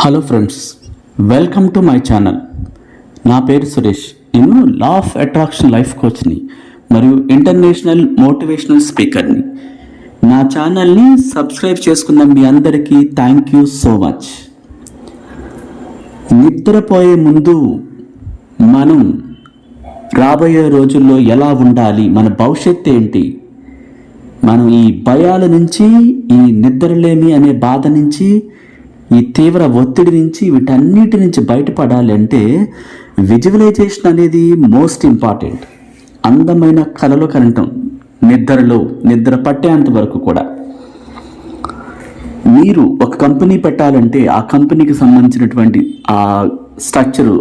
Hello friends welcome to my channel. నా పేరు సురేష్. నేను లా ఆఫ్ అట్రాక్షన్ లైఫ్ కోచ్ని మరియు ఇంటర్నేషనల్ మోటివేషనల్ స్పీకర్ని నా. ఛానల్ని సబ్స్క్రైబ్ చేసుకున్న మీ అందరికీ థ్యాంక్ యూ సో మచ్ నిద్రపోయే ముందు మనం రాబోయే రోజుల్లో ఎలా ఉండాలి? మన భవిష్యత్తు ఏంటి? మనం ఈ భయాల నుంచి ఈ నిద్రలేమి అనే బాధ నుంచి ఈ తీవ్ర ఒత్తిడి నుంచి వీటన్నిటి నుంచి బయటపడాలి అంటే విజువలైజేషన్ అనేది మోస్ట్ ఇంపార్టెంట్. అందమైన కళలు కనటం నిద్రలో నిద్ర పట్టేంత వరకు కూడా. మీరు ఒక కంపెనీ పెట్టాలంటే ఆ కంపెనీకి సంబంధించినటువంటి ఆ స్ట్రక్చరు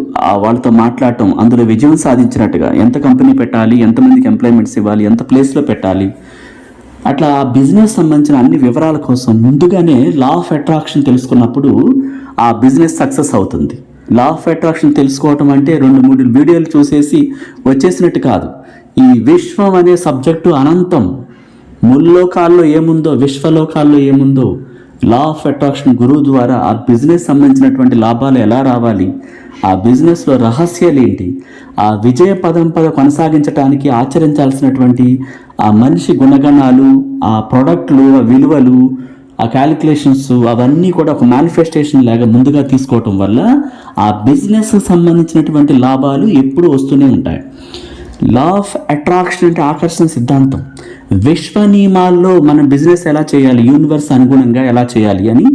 వాళ్ళతో మాట్లాడటం అందులో విజయం సాధించినట్టుగా ఎంత కంపెనీ పెట్టాలి ఎంతమందికి ఎంప్లాయ్మెంట్స్ ఇవ్వాలి ఎంత ప్లేస్లో పెట్టాలి అట్లా ఆ బిజినెస్ సంబంధించిన అన్ని వివరాల కోసం ముందుగానే లా ఆఫ్ అట్రాక్షన్ తెలుసుకున్నప్పుడు ఆ బిజినెస్ సక్సెస్ అవుతుంది. లా ఆఫ్ అట్రాక్షన్ తెలుసుకోవటం అంటే రెండు మూడు వీడియోలు చూసేసి వచ్చేసినట్టు కాదు. ఈ విశ్వం అనే సబ్జెక్టు అనంతం ముల్లోకాల్లో ఏముందో విశ్వలోకాల్లో ఏముందో లా ఆఫ్ అట్రాక్షన్ గురువు ద్వారా ఆ బిజినెస్ సంబంధించినటువంటి లాభాలు ఎలా రావాలి ఆ బిజినెస్లో రహస్యాలు ఏంటి ఆ విజయ పదం పద కొనసాగించడానికి ఆచరించాల్సినటువంటి ఆ మనిషి గుణగణాలు ఆ ప్రోడక్ట్లు ఆ విలువలు ఆ క్యాలిక్యులేషన్స్ అవన్నీ కూడా ఒక మేనిఫెస్టేషన్ లాగా ముందుగా తీసుకోవటం వల్ల ఆ బిజినెస్ సంబంధించినటువంటి లాభాలు ఎప్పుడూ వస్తూనే ఉంటాయి. లా ఆఫ్ అట్రాక్షన్ అంటే ఆకర్షణ సిద్ధాంతం. విశ్వ నియమాల్లో మనం బిజినెస్ ఎలా చేయాలి? యూనివర్స్ అనుగుణంగా ఎలా చేయాలి అని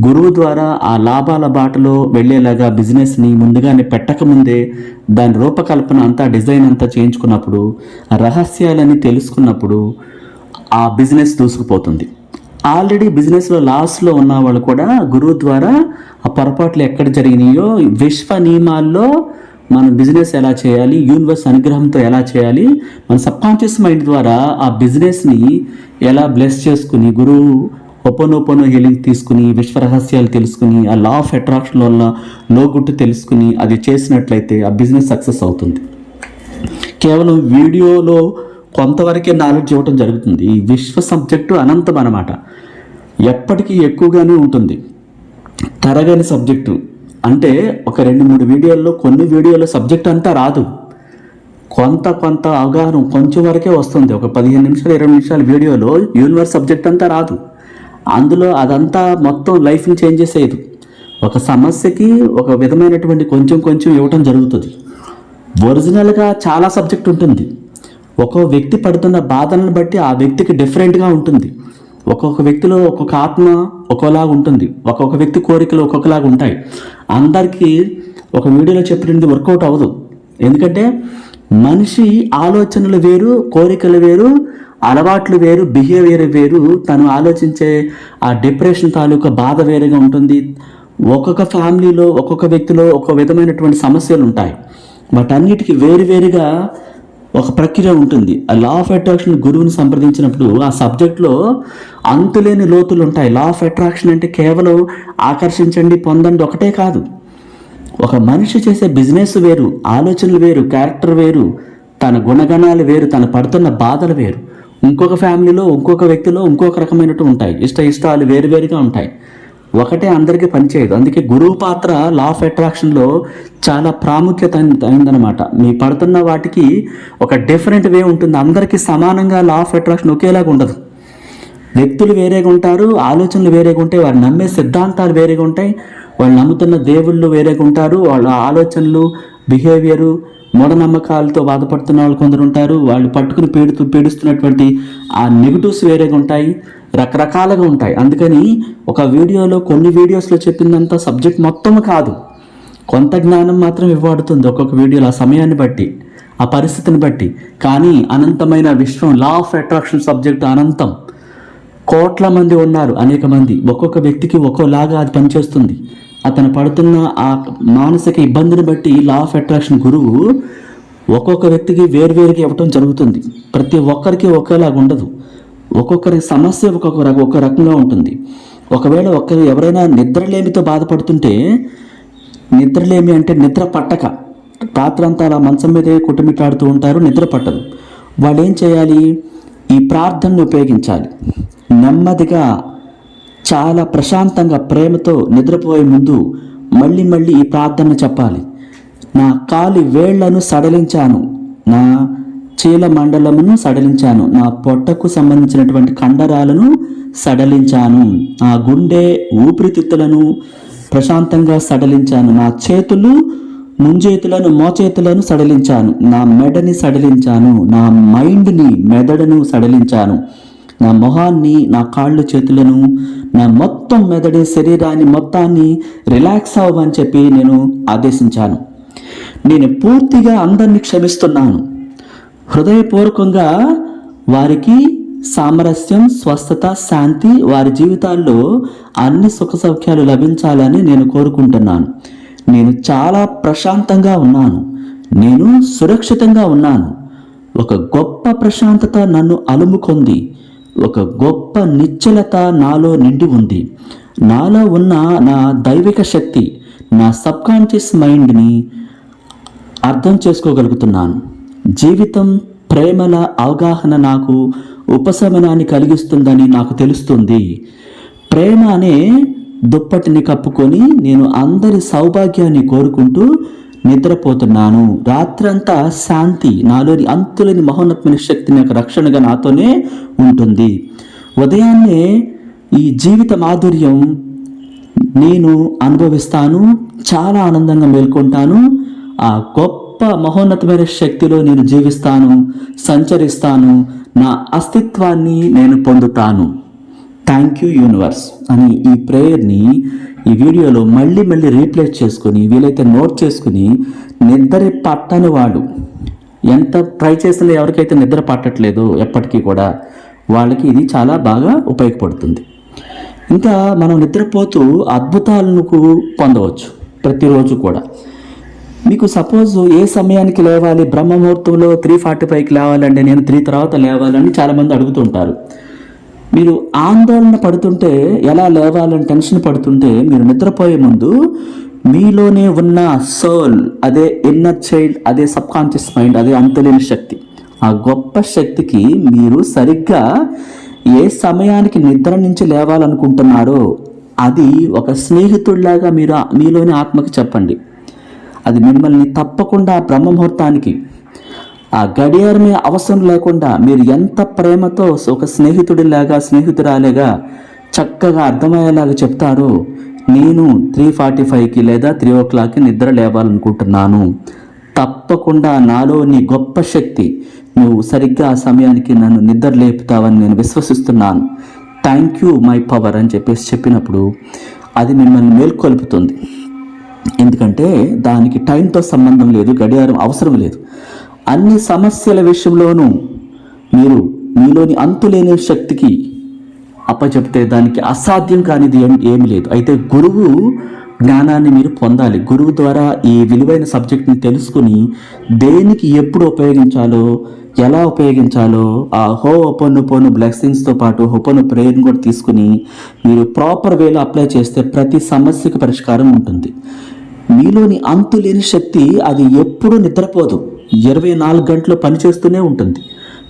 గురువు ద్వారా ఆ లాభాల బాటలో వెళ్ళేలాగా బిజినెస్ని ముందుగానే పెట్టకముందే దాని రూపకల్పన అంతా డిజైన్ అంతా చేయించుకున్నప్పుడు ఆ రహస్యాలని తెలుసుకున్నప్పుడు ఆ బిజినెస్ దూసుకుపోతుంది. ఆల్రెడీ బిజినెస్లో లాస్లో ఉన్న వాళ్ళు కూడా గురువు ద్వారా ఆ పొరపాట్లు ఎక్కడ జరిగినాయో విశ్వ నియమాల్లో మన బిజినెస్ ఎలా చేయాలి యూనివర్స్ అనుగ్రహంతో ఎలా చేయాలి మన సబ్కాన్షియస్ మైండ్ ద్వారా ఆ బిజినెస్ని ఎలా బ్లెస్ చేసుకుని గురువు ఒపోనోపోనో హీలింగ్ తీసుకుని విశ్వ రహస్యాలు తెలుసుకుని ఆ లా ఆఫ్ అట్రాక్షన్ వల్ల లోగుట్టు తెలుసుకుని అది చేసినట్లయితే ఆ బిజినెస్ సక్సెస్ అవుతుంది. కేవలం వీడియోలో కొంతవరకే నాలెడ్జ్ ఇవ్వటం జరుగుతుంది. ఈ విశ్వ సబ్జెక్టు అనంతం అన్నమాట. ఎప్పటికీ ఎక్కువగానే ఉంటుంది. తరగని సబ్జెక్టు అంటే ఒక రెండు మూడు వీడియోల్లో కొన్ని వీడియోలో సబ్జెక్ట్ అంతా రాదు. కొంత కొంత అవగాహన కొంచెం వరకే వస్తుంది. ఒక పదిహేను నిమిషాలు ఇరవై నిమిషాల వీడియోలో యూనివర్స్ సబ్జెక్ట్ అంతా రాదు. అందులో అదంతా మొత్తం లైఫ్ని చేంజ్ చేసేది ఒక సమస్యకి ఒక విధమైనటువంటి కొంచెం కొంచెం ఇవ్వటం జరుగుతుంది. ఒరిజినల్గా చాలా సబ్జెక్ట్ ఉంటుంది. ఒక్కో వ్యక్తి పడుతున్న బాధలను బట్టి ఆ వ్యక్తికి డిఫరెంట్గా ఉంటుంది. ఒక్కొక్క వ్యక్తిలో ఒక్కొక్క ఆత్మ ఒక్కోలాగా ఉంటుంది. ఒక్కొక్క వ్యక్తి కోరికలు ఒక్కొక్కలాగా ఉంటాయి. అందరికీ ఒక వీడియోలో చెప్పినది వర్కౌట్ అవ్వదు. ఎందుకంటే మనిషి ఆలోచనలు వేరు కోరికలు వేరు అలవాట్లు వేరు బిహేవియర్ వేరు. తను ఆలోచించే ఆ డిప్రెషన్ తాలూకా బాధ వేరుగా ఉంటుంది. ఒక్కొక్క ఫ్యామిలీలో ఒక్కొక్క వ్యక్తిలో ఒక విధమైనటువంటి సమస్యలు ఉంటాయి. వాటన్నిటికీ వేరువేరుగా ఒక ప్రక్రియ ఉంటుంది. ఆ లా ఆఫ్ అట్రాక్షన్ గురువుని సంప్రదించినప్పుడు ఆ సబ్జెక్ట్లో అంతులేని లోతులు ఉంటాయి. లా ఆఫ్ అట్రాక్షన్ అంటే కేవలం ఆకర్షించండి పొందండి ఒకటే కాదు. ఒక మనిషి చేసే బిజినెస్ వేరు ఆలోచనలు వేరు క్యారెక్టర్ వేరు తన గుణగణాలు వేరు తను పడుతున్న బాధలు వేరు. ఇంకొక ఫ్యామిలీలో ఇంకొక వ్యక్తిలో ఇంకొక రకమైనట్టు ఉంటాయి. ఇష్ట ఇష్టాలు వేరువేరుగా ఉంటాయి. ఒకటే అందరికీ పనిచేయదు. అందుకే గురువు పాత్ర లా ఆఫ్ అట్రాక్షన్లో చాలా ప్రాముఖ్యత అయిందనమాట మీ పడుతున్న వాటికి ఒక డిఫరెంట్ వే ఉంటుంది. అందరికీ సమానంగా లా ఆఫ్ అట్రాక్షన్ ఒకేలాగా ఉండదు. వ్యక్తులు వేరేగా ఉంటారు ఆలోచనలు వేరేగా ఉంటాయి వారు నమ్మే సిద్ధాంతాలు వేరేగా ఉంటాయి వాళ్ళు నమ్ముతున్న దేవుళ్ళు వేరేగా ఉంటారు వాళ్ళ ఆలోచనలు బిహేవియరు మూఢనమ్మకాలతో బాధపడుతున్న వాళ్ళు కొందరు ఉంటారు. వాళ్ళు పట్టుకుని పీడుతూ పీడిస్తున్నటువంటి ఆ నెగిటివ్స్ వేరేగా ఉంటాయి రకరకాలుగా ఉంటాయి. అందుకని ఒక వీడియోలో కొన్ని వీడియోస్లో చెప్పిందంతా సబ్జెక్ట్ మొత్తం కాదు. కొంత జ్ఞానం మాత్రం ఇవ్వబడుతుంది ఒక్కొక్క వీడియోలో ఆ సమయాన్ని బట్టి ఆ పరిస్థితిని బట్టి. కానీ అనంతమైన విశ్వం లా ఆఫ్ అట్రాక్షన్ సబ్జెక్ట్ అనంతం. కోట్ల మంది ఉన్నారు అనేక మంది. ఒక్కొక్క వ్యక్తికి ఒక్కోలాగా అది పనిచేస్తుంది. అతను పడుతున్న ఆ మానసిక ఇబ్బందిని బట్టి లా ఆఫ్ అట్రాక్షన్ గురువు ఒక్కొక్క వ్యక్తికి వేరువేరుగా ఇవ్వటం జరుగుతుంది. ప్రతి ఒక్కరికి ఒకేలాగా ఉండదు. ఒక్కొక్కరి సమస్య ఒక్కొక్క రక ఒక రకంగా ఉంటుంది. ఒకవేళ ఒకరు ఎవరైనా నిద్రలేమితో బాధపడుతుంటే నిద్రలేమి అంటే నిద్ర పట్టక. రాత్రంతా అలా మంచం మీదే కుటుంబిట్లాడుతూ ఉంటారు నిద్ర పట్టదు. వాళ్ళు ఏం చేయాలి? ఈ ప్రార్థనను ఉపయోగించాలి. నెమ్మదిగా చాలా ప్రశాంతంగా ప్రేమతో నిద్రపోయే ముందు మళ్ళీ మళ్ళీ ఈ ప్రార్థన చెప్పాలి. నా కాలి వేళ్ళను సడలించాను. నా చీల మండలమును సడలించాను. నా పొట్టకు సంబంధించినటువంటి కండరాలను సడలించాను. నా గుండె ఊపిరితిత్తులను ప్రశాంతంగా సడలించాను. నా చేతులు ముంజేతులను మోచేతులను సడలించాను. నా మెడని సడలించాను. నా మైండ్ని మెదడును సడలించాను. నా మొహాన్ని నా కాళ్ళు చేతులను నా మొత్తం మెదడి శరీరాన్ని మొత్తాన్ని రిలాక్స్ అవ్వమని చెప్పి నేను ఆదేశించాను. నేను పూర్తిగా అందరినీ క్షమిస్తున్నాను. హృదయపూర్వకంగా వారికి సామరస్యం స్వస్థత శాంతి వారి జీవితాల్లో అన్ని సుఖ సౌఖ్యాలు లభించాలని నేను కోరుకుంటున్నాను. నేను చాలా ప్రశాంతంగా ఉన్నాను. నేను సురక్షితంగా ఉన్నాను. ఒక గొప్ప ప్రశాంతత నన్ను అలుముకుంది. ఒక గొప్ప నిశ్చలత నాలో నిండి ఉంది. నాలో ఉన్న నా దైవిక శక్తి నా సబ్కాన్షియస్ మైండ్ని అర్థం చేసుకోగలుగుతున్నాను. జీవితం ప్రేమల అవగాహన నాకు ఉపశమనాన్ని కలిగిస్తుందని నాకు తెలుస్తుంది. ప్రేమ అనే దుప్పటిని కప్పుకొని నేను అందరి సౌభాగ్యాన్ని కోరుకుంటూ నిద్రపోతున్నాను. రాత్రంతా శాంతి నాలోని అంతులేని మహోన్నతమైన శక్తి యొక్క రక్షణగా నాతోనే ఉంటుంది. ఉదయాన్నే ఈ జీవిత మాధుర్యం నేను అనుభవిస్తాను చాలా ఆనందంగా మేల్కొంటాను. ఆ గొప్ప మహోన్నతమైన శక్తిలో నేను జీవిస్తాను సంచరిస్తాను నా అస్తిత్వాన్ని నేను పొందుతాను. థ్యాంక్ యూ యూనివర్స్ అని ఈ ప్రేయర్ని ఈ వీడియోలో మళ్ళీ మళ్ళీ రీప్లేస్ చేసుకుని వీలైతే నోట్ చేసుకుని నిద్ర పట్టని వాడు. ఎంత ట్రై చేసినా ఎవరికైతే నిద్ర పట్టట్లేదు ఎప్పటికీ కూడా వాళ్ళకి ఇది చాలా బాగా ఉపయోగపడుతుంది. ఇంకా మనం నిద్రపోతూ అద్భుతాలను పొందవచ్చు ప్రతిరోజు కూడా. మీకు సపోజ్ ఏ సమయానికి లేవాలి బ్రహ్మముహూర్తంలో త్రీ ఫార్టీ ఫైవ్కి లేవాలంటే నేను త్రీ తర్వాత లేవాలని చాలామంది అడుగుతుంటారు. మీరు ఆందోళన పడుతుంటే ఎలా లేవాలని టెన్షన్ పడుతుంటే మీరు నిద్రపోయే ముందు మీలోనే ఉన్న సోల్ అదే ఇన్నర్ చైల్డ్ అదే సబ్కాన్షియస్ మైండ్ అదే అంతులేని శక్తి. ఆ గొప్ప శక్తికి మీరు సరిగ్గా ఏ సమయానికి నిద్ర నుంచి లేవాలనుకుంటున్నారో అది ఒక స్నేహితుడిలాగా మీరు మీలోని ఆత్మకి చెప్పండి. అది మిమ్మల్ని తప్పకుండా బ్రహ్మ ముహూర్తానికి ఆ గడియారమే అవసరం లేకుండా మీరు ఎంత ప్రేమతో ఒక స్నేహితుడిలాగా స్నేహితురాలేగా చక్కగా అర్థమయ్యేలాగా చెప్తారో నేను త్రీ ఫార్టీ ఫైవ్కి లేదా త్రీ ఓ క్లాక్కి నిద్ర లేవాలనుకుంటున్నాను. తప్పకుండా నాలో నీ గొప్ప శక్తి నువ్వు సరిగ్గా ఆ సమయానికి నన్ను నిద్ర లేపుతావని నేను విశ్వసిస్తున్నాను. థ్యాంక్ యూ మై పవర్ అని చెప్పేసి చెప్పినప్పుడు అది మిమ్మల్ని మేల్కొల్పుతుంది. ఎందుకంటే దానికి టైంతో సంబంధం లేదు గడియారం అవసరం లేదు. అన్ని సమస్యల విషయంలోనూ మీరు మీలోని అంతులేని శక్తికి అప్పచెప్తే దానికి అసాధ్యం కానిది ఏమి లేదు. అయితే గురువు జ్ఞానాన్ని మీరు పొందాలి. గురువు ద్వారా ఈ విలువైన సబ్జెక్ట్ని తెలుసుకుని దేనికి ఎప్పుడు ఉపయోగించాలో ఎలా ఉపయోగించాలో ఆ హో ఒపన్ను పోను బ్లెస్సింగ్స్తో పాటు హోపను ప్రేయర్ని కూడా తీసుకుని మీరు ప్రాపర్ వేలో అప్లై చేస్తే ప్రతి సమస్యకు పరిష్కారం ఉంటుంది. మీలోని అంతులేని శక్తి అది ఎప్పుడు నిద్రపోదు. ఇరవై నాలుగు గంటలు పనిచేస్తూనే ఉంటుంది.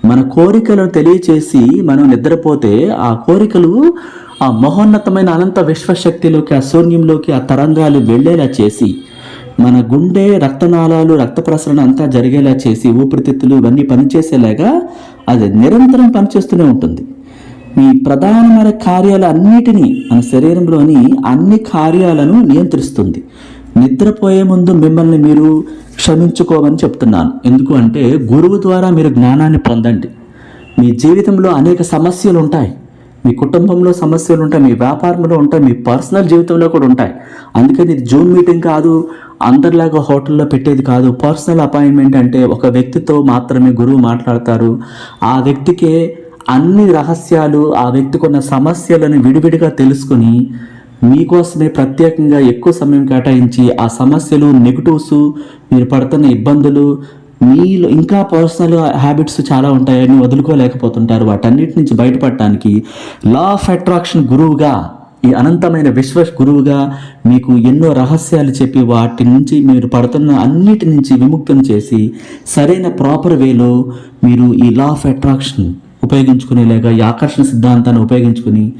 మన కోరికలను తెలియచేసి మనం నిద్రపోతే ఆ కోరికలు ఆ మహోన్నతమైన అనంత విశ్వశక్తిలోకి ఆ శూన్యంలోకి ఆ తరంగాలు వెళ్ళేలా చేసి మన గుండె రక్తనాళాలు రక్త ప్రసరణ అంతా జరిగేలా చేసి ఊపిరితిత్తులు ఇవన్నీ పనిచేసేలాగా అది నిరంతరం పనిచేస్తూనే ఉంటుంది. మీ ప్రధానమైన కార్యాలు అన్నిటినీ మన శరీరంలోని అన్ని కార్యాలను నియంత్రిస్తుంది. నిద్రపోయే ముందు మిమ్మల్ని మీరు క్షమించుకోమని చెప్తున్నాను. ఎందుకు అంటే గురువు ద్వారా మీరు జ్ఞానాన్ని పొందండి. మీ జీవితంలో అనేక సమస్యలు ఉంటాయి. మీ కుటుంబంలో సమస్యలు ఉంటాయి. మీ వ్యాపారంలో ఉంటాయి. మీ పర్సనల్ జీవితంలో కూడా ఉంటాయి. అందుకని ఇది జూమ్ మీటింగ్ కాదు అందరిలాగా హోటల్లో పెట్టేది కాదు. పర్సనల్ అపాయింట్మెంట్ అంటే ఒక వ్యక్తితో మాత్రమే గురువు మాట్లాడతారు. ఆ వ్యక్తికే అన్ని రహస్యాలు ఆ వ్యక్తికి ఉన్న సమస్యలను విడివిడిగా తెలుసుకుని మీకోసమే ప్రత్యేకంగా ఎక్కువ సమయం కేటాయించి ఆ సమస్యలు నెగిటివ్స్ మీరు పడుతున్న ఇబ్బందులు మీలో ఇంకా పర్సనల్ హ్యాబిట్స్ చాలా ఉంటాయని వదులుకోలేకపోతుంటారు. వాటన్నిటి నుంచి బయటపడటానికి లా ఆఫ్ అట్రాక్షన్ గురువుగా ఈ అనంతమైన విశ్వ గురువుగా మీకు ఎన్నో రహస్యాలు చెప్పి వాటి నుంచి మీరు పడుతున్న అన్నిటి నుంచి విముక్తం చేసి సరైన ప్రాపర్ వేలో మీరు ఈ లా ఆఫ్ అట్రాక్షన్ ఉపయోగించుకునేలాగా ఈ ఆకర్షణ సిద్ధాంతాన్ని ఉపయోగించుకుని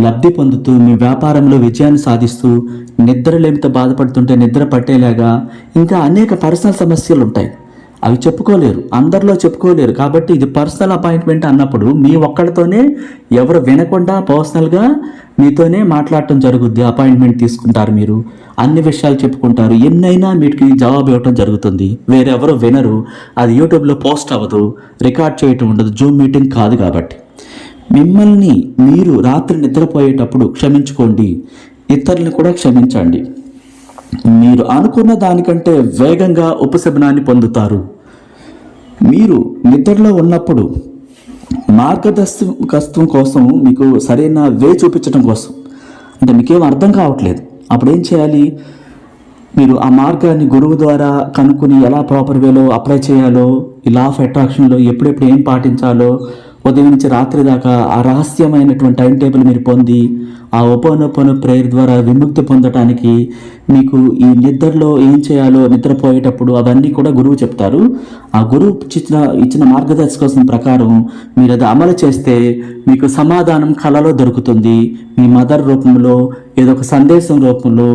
లబ్ధి పొందుతూ మీ వ్యాపారంలో విజయాన్ని సాధిస్తూ నిద్రలేమితో బాధపడుతుంటే నిద్ర పట్టేలాగా ఇంకా అనేక పర్సనల్ సమస్యలు ఉంటాయి. అవి చెప్పుకోలేరు. అందరిలో చెప్పుకోలేరు. కాబట్టి ఇది పర్సనల్ అపాయింట్మెంట్ అన్నప్పుడు మీ ఒక్కడితోనే ఎవరు వినకుండా పర్సనల్గా మీతోనే మాట్లాడటం జరుగుద్ది. అపాయింట్మెంట్ తీసుకుంటారు మీరు. అన్ని విషయాలు చెప్పుకుంటారు. ఎన్నైనా మీకు జవాబు ఇవ్వటం జరుగుతుంది. వేరెవరు వినరు. అది యూట్యూబ్లో పోస్ట్ అవ్వదు. రికార్డ్ చేయటం ఉండదు. జూమ్ మీటింగ్ కాదు కాబట్టి. మిమ్మల్ని మీరు రాత్రి నిద్రపోయేటప్పుడు క్షమించుకోండి. ఇతరులను కూడా క్షమించండి. మీరు అనుకున్న దానికంటే వేగంగా ఉపశమనాన్ని పొందుతారు. మీరు నిద్రలో ఉన్నప్పుడు మార్గదర్శకత్వం కోసం మీకు సరైన వే చూపించడం కోసం. అంటే మీకేం అర్థం కావట్లేదు. అప్పుడు ఏం చేయాలి? మీరు ఆ మార్గాన్ని గురువు ద్వారా కనుక్కుని ఎలా ప్రాపర్ వేలో అప్లై చేయాలో? ఈ లా ఆఫ్ అట్రాక్షన్లో ఎప్పుడెప్పుడు ఏం పాటించాలో? ఉదయం నుంచి రాత్రి దాకా ఆ రహస్యమైనటువంటి టైం టేబుల్ మీరు పొంది ఆ ఉపనొపన ప్రేయర్ ద్వారా విముక్తి పొందటానికి మీకు ఈ నిద్రలో ఏం చేయాలో నిద్రపోయేటప్పుడు అవన్నీ కూడా గురువు చెప్తారు. ఆ గురువు ఇచ్చిన ఇచ్చిన మార్గదర్శకం ప్రకారం మీరు అది అమలు చేస్తే మీకు సమాధానం కళలో దొరుకుతుంది. మీ మదర్ రూపంలో ఏదో ఒక సందేశం రూపంలో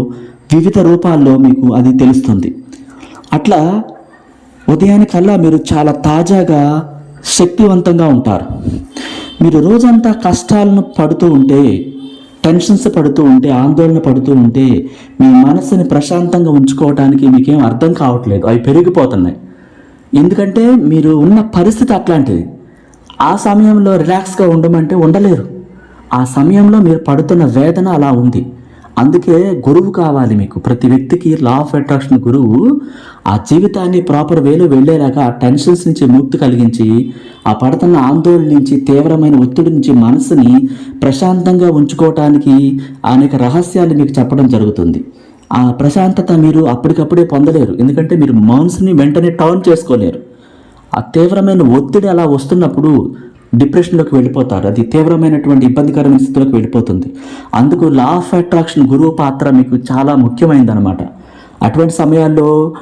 వివిధ రూపాల్లో మీకు అది తెలుస్తుంది. అట్లా ఉదయానికల్లా మీరు చాలా తాజాగా శక్తివంతంగా ఉంటారు. మీరు రోజంతా కష్టాలను పడుతూ ఉంటే టెన్షన్స్ పడుతూ ఉంటే ఆందోళన పడుతూ ఉంటే మీ మనసుని ప్రశాంతంగా ఉంచుకోవడానికి మీకేం అర్థం కావట్లేదు. అవి పెరిగిపోతున్నాయి. ఎందుకంటే మీరు ఉన్న పరిస్థితి అట్లాంటిది. ఆ సమయంలో రిలాక్స్గా ఉండమంటే ఉండలేరు. ఆ సమయంలో మీరు పడుతున్న వేదన అలా ఉంది. అందుకే గురువు కావాలి మీకు. ప్రతి వ్యక్తికి లా ఆఫ్ అట్రాక్షన్ గురువు ఆ జీవితాన్ని ప్రాపర్ వేలో వెళ్ళేలాగా ఆ టెన్షన్స్ నుంచి ముక్తి కలిగించి ఆ పడుతున్న ఆందోళన నుంచి తీవ్రమైన ఒత్తిడి నుంచి మనసుని ప్రశాంతంగా ఉంచుకోవటానికి అనేక రహస్యాలు మీకు చెప్పడం జరుగుతుంది. ఆ ప్రశాంతత మీరు అప్పటికప్పుడే పొందలేరు. ఎందుకంటే మీరు మనసుని వెంటనే టర్న్ చేసుకోలేరు. ఆ తీవ్రమైన ఒత్తిడి అలా వస్తున్నప్పుడు డిప్రెషన్లోకి వెళ్ళిపోతారు. అది తీవ్రమైనటువంటి ఇబ్బందికరమైన స్థితిలోకి వెళ్ళిపోతుంది. అందుకు లా ఆఫ్ అట్రాక్షన్ గురువు పాత్ర మీకు చాలా ముఖ్యమైనదనమాట అటువంటి సమయాల్లో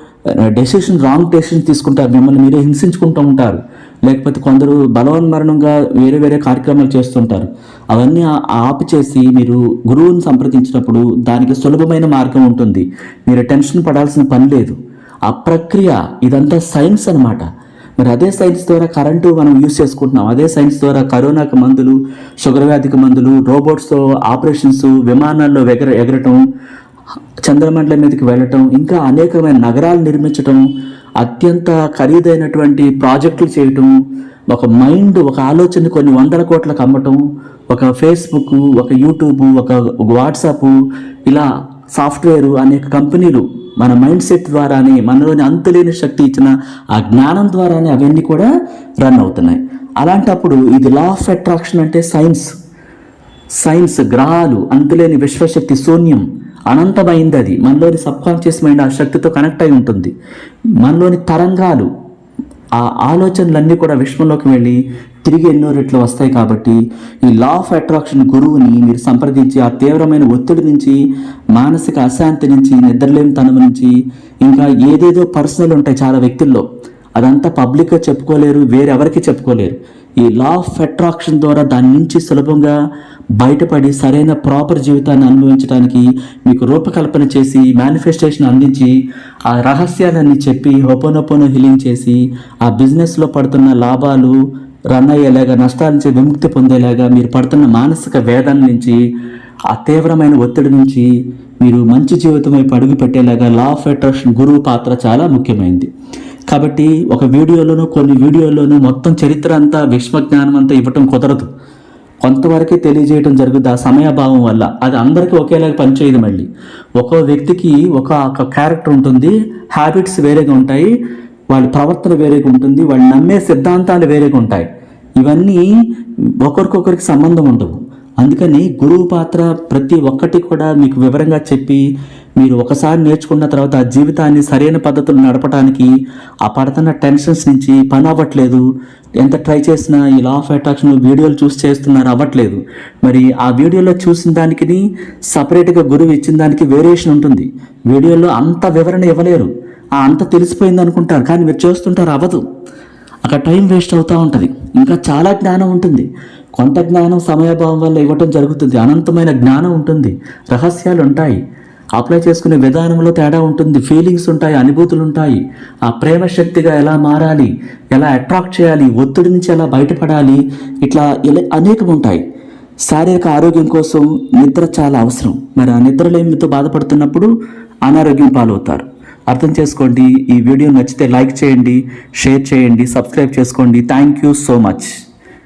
డెసిషన్ రాంగ్ డెసిషన్ తీసుకుంటారు. మిమ్మల్ని మీరే హింసించుకుంటూ ఉంటారు. లేకపోతే కొందరు బలవన్మరణంగా వేరే వేరే కార్యక్రమాలు చేస్తుంటారు. అవన్నీ ఆ- ఆపు చేసి మీరు గురువుని సంప్రదించినప్పుడు దానికి సులభమైన మార్గం ఉంటుంది. మీరు టెన్షన్ పడాల్సిన పని లేదు. ఆ ప్రక్రియ ఇదంతా సైన్స్ అనమాట మరి అదే సైన్స్ ద్వారా కరెంటు మనం యూస్ చేసుకుంటున్నాం. అదే సైన్స్ ద్వారా కరోనాకి మందులు షుగర్ వ్యాధికి మందులు రోబోట్స్తో ఆపరేషన్స్ విమానాల్లో ఎగర ఎగరటం చంద్రమండల మీదకి వెళ్ళటం ఇంకా అనేకమైన నగరాలు నిర్మించటం అత్యంత ఖరీదైనటువంటి ప్రాజెక్టులు చేయటం ఒక మైండ్ ఒక ఆలోచన కొన్ని వందల కోట్లకు అమ్మటం ఒక ఫేస్బుక్ ఒక యూట్యూబ్ ఒక వాట్సాప్ ఇలా సాఫ్ట్వేర్ అనేక కంపెనీలు మన మైండ్ సెట్ ద్వారానే మనలోని అంతులేని శక్తి ఇచ్చిన ఆ జ్ఞానం ద్వారానే అవన్నీ కూడా రన్ అవుతున్నాయి. అలాంటప్పుడు ఇది లా ఆఫ్ అట్రాక్షన్ అంటే సైన్స్ సైన్స్ గ్రహాలు అంతులేని విశ్వశక్తి శూన్యం అనంతమైంది అది. మనలోని సబ్కాన్షియస్ మైండ్ ఆ శక్తితో కనెక్ట్ అయి ఉంటుంది. మనలోని తరంగాలు ఆ ఆలోచనలన్నీ కూడా విశ్వంలోకి వెళ్ళి తిరిగి ఎన్నో రెట్లు వస్తాయి కాబట్టి ఈ లా ఆఫ్ అట్రాక్షన్ గురువుని మీరు సంప్రదించి ఆ తీవ్రమైన ఒత్తిడి నుంచి మానసిక అశాంతి నుంచి నిద్రలేని నిద్రలేనితనం నుంచి ఇంకా ఏదేదో పర్సనల్ ఉంటాయి చాలా వ్యక్తుల్లో. అదంతా పబ్లిక్గా చెప్పుకోలేరు వేరెవరికి చెప్పుకోలేరు. ఈ లా ఆఫ్ అట్రాక్షన్ ద్వారా దాని నుంచి సులభంగా బయటపడి సరైన ప్రాపర్ జీవితాన్ని అనుభవించడానికి మీకు రూపకల్పన చేసి మేనిఫెస్టేషన్ అందించి ఆ రహస్యాలన్నీ చెప్పి హోపోనోపోనో హీలింగ్ చేసి ఆ బిజినెస్లో పడుతున్న లాభాలు రన్ అయ్యేలాగా నష్టాల నుంచి విముక్తి పొందేలాగా మీరు పడుతున్న మానసిక వేదన నుంచి ఆ తీవ్రమైన ఒత్తిడి నుంచి మీరు మంచి జీవితం వైపు అడుగు పెట్టేలాగా లా ఆఫ్ అట్రాక్షన్ గురువు పాత్ర చాలా ముఖ్యమైనది కాబట్టి ఒక వీడియోలోనూ కొన్ని వీడియోల్లోనూ మొత్తం చరిత్ర అంతా విశ్వజ్ఞానం అంతా ఇవ్వటం కుదరదు. కొంతవరకే తెలియజేయడం జరుగుద్ది ఆ సమయభావం వల్ల. అది అందరికీ ఒకేలాగా పనిచేయదు మళ్ళీ. ఒక్కో వ్యక్తికి ఒక ఒక క్యారెక్టర్ ఉంటుంది హ్యాబిట్స్ వేరేగా ఉంటాయి వాళ్ళ ప్రవర్తన వేరేగా ఉంటుంది వాళ్ళు నమ్మే సిద్ధాంతాలు వేరేగా ఉంటాయి. ఇవన్నీ ఒకరికొకరికి సంబంధం ఉండవు. అందుకని గురువు పాత్ర ప్రతి ఒక్కటి కూడా మీకు వివరంగా చెప్పి మీరు ఒకసారి నేర్చుకున్న తర్వాత ఆ జీవితాన్ని సరైన పద్ధతులు నడపడానికి ఆ పడుతున్న టెన్షన్స్ నుంచి పని అవ్వట్లేదు. ఎంత ట్రై చేసినా ఈ లా ఆఫ్ అట్రాక్షన్ వీడియోలు చూసి చేస్తున్నారు అవ్వట్లేదు. మరి ఆ వీడియోలో చూసిన దానికి సపరేట్గా గురువు ఇచ్చిన దానికి వేరియేషన్ ఉంటుంది. వీడియోలో అంత వివరణ ఇవ్వలేరు. అంత తెలిసిపోయింది అనుకుంటారు కానీ మీరు చేస్తుంటారు అవ్వదు. అక్కడ టైం వేస్ట్ అవుతూ ఉంటుంది. ఇంకా చాలా జ్ఞానం ఉంటుంది. కొంత జ్ఞానం సమయభావం వల్ల ఇవ్వటం జరుగుతుంది. అనంతమైన జ్ఞానం ఉంటుంది. రహస్యాలు ఉంటాయి. అప్లై చేసుకునే విధానంలో తేడా ఉంటుంది. ఫీలింగ్స్ ఉంటాయి అనుభూతులు ఉంటాయి. ఆ ప్రేమ శక్తిగా ఎలా మారాలి ఎలా అట్రాక్ట్ చేయాలి ఒత్తిడి నుంచి ఎలా బయటపడాలి ఇట్లా ఇలా అనేకం ఉంటాయి. శారీరక ఆరోగ్యం కోసం నిద్ర చాలా అవసరం. మరి ఆ నిద్రలేమితో బాధపడుతున్నప్పుడు అనారోగ్యం పాలవుతారు. అర్థం చేసుకోండి. ఈ వీడియో నచ్చితే లైక్ చేయండి షేర్ చేయండి సబ్స్క్రైబ్ చేసుకోండి. Thank you so much